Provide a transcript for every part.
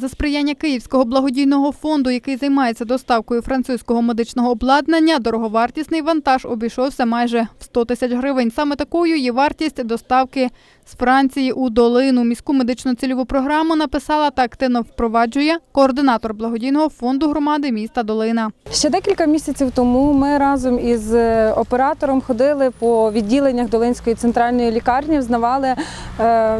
За сприяння Київського благодійного фонду, який займається доставкою французького медичного обладнання, дороговартісний вантаж обійшовся майже в 100 тисяч гривень. Саме такою є вартість доставки з Франції у долину. Міську медичну цільову програму написала та активно впроваджує координатор благодійного фонду громади міста Долина. Ще декілька місяців тому ми разом із е, оператором ходили по відділеннях Долинської центральної лікарні, взнавали е,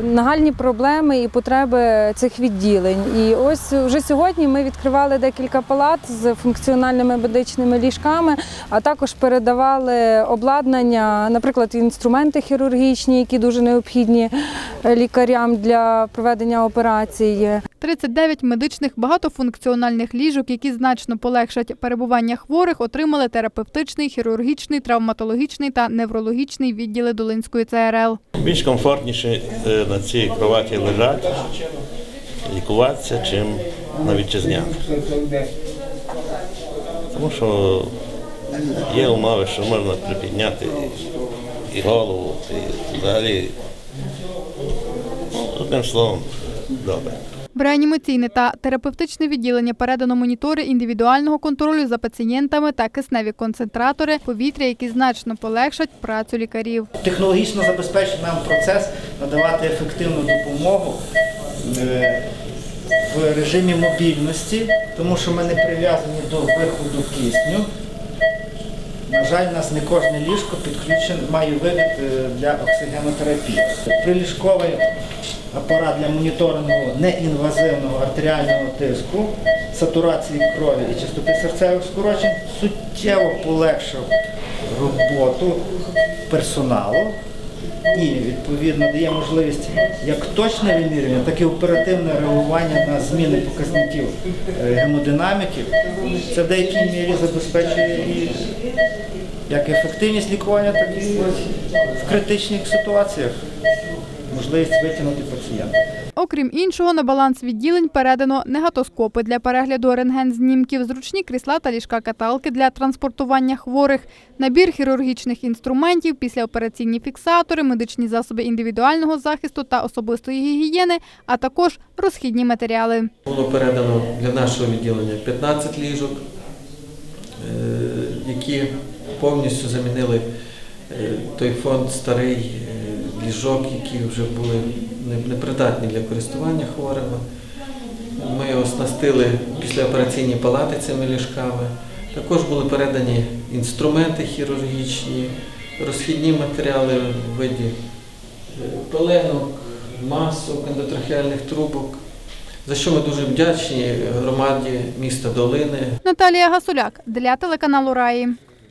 нагальні проблеми і потреби цих відділень. І ось вже сьогодні ми відкривали декілька палат з функціональними медичними ліжками, а також передавали обладнання, наприклад, інструменти хірургічні, які дуже необхідні е, лікарям для проведення операції. 39 медичних багатофункціональних ліжок, які значно полегшать перебування хворих, отримали терапевтичний, хірургічний, травматологічний та неврологічний відділи Долинської ЦРЛ. Більш комфортніше е, на цій кроваті лежати, лікуватися, чим на вітчизнянах. Тому що є умови, що можна припідняти і голову, і взагалі, ну, одним словом, добре. В реанімаційне та терапевтичне відділення передано монітори індивідуального контролю за пацієнтами та кисневі концентратори повітря, які значно полегшать працю лікарів. технологічно забезпечить нам процес надавати ефективну допомогу в режимі мобільності, тому що ми не прив'язані до виходу кисню. На жаль, у нас не кожне ліжко підключен, має вивід е, для оксигенотерапії. Приліжковий апарат для моніторингу неінвазивного артеріального тиску, сатурації крові і частоти серцевих скорочень суттєво полегшив роботу персоналу і відповідно дає можливість як точне вимірювання, так і оперативне реагування на зміни показників е, гемодинаміки. Це в деякій мірі забезпечує і як ефективність лікування, так і в критичних ситуаціях можливість витягнути пацієнта. Окрім іншого, на баланс відділень передано негатоскопи для перегляду рентген-знімків, зручні крісла та ліжка-каталки для транспортування хворих, набір хірургічних інструментів, післяопераційні фіксатори, медичні засоби індивідуального захисту та особистої гігієни, а також розхідні матеріали. Було передано для нашого відділення 15 ліжок, е, які повністю замінили е, той фонд старий е, ліжок, які вже були непридатні для користування хворими. Ми оснастили післяопераційні палати цими ліжками. Також були передані інструменти хірургічні, розхідні матеріали в виді е, пеленок, масок, ендотрахеальних трубок. За що ми дуже вдячні громаді міста Долини, Наталія Гасуляк для телеканалу Раї.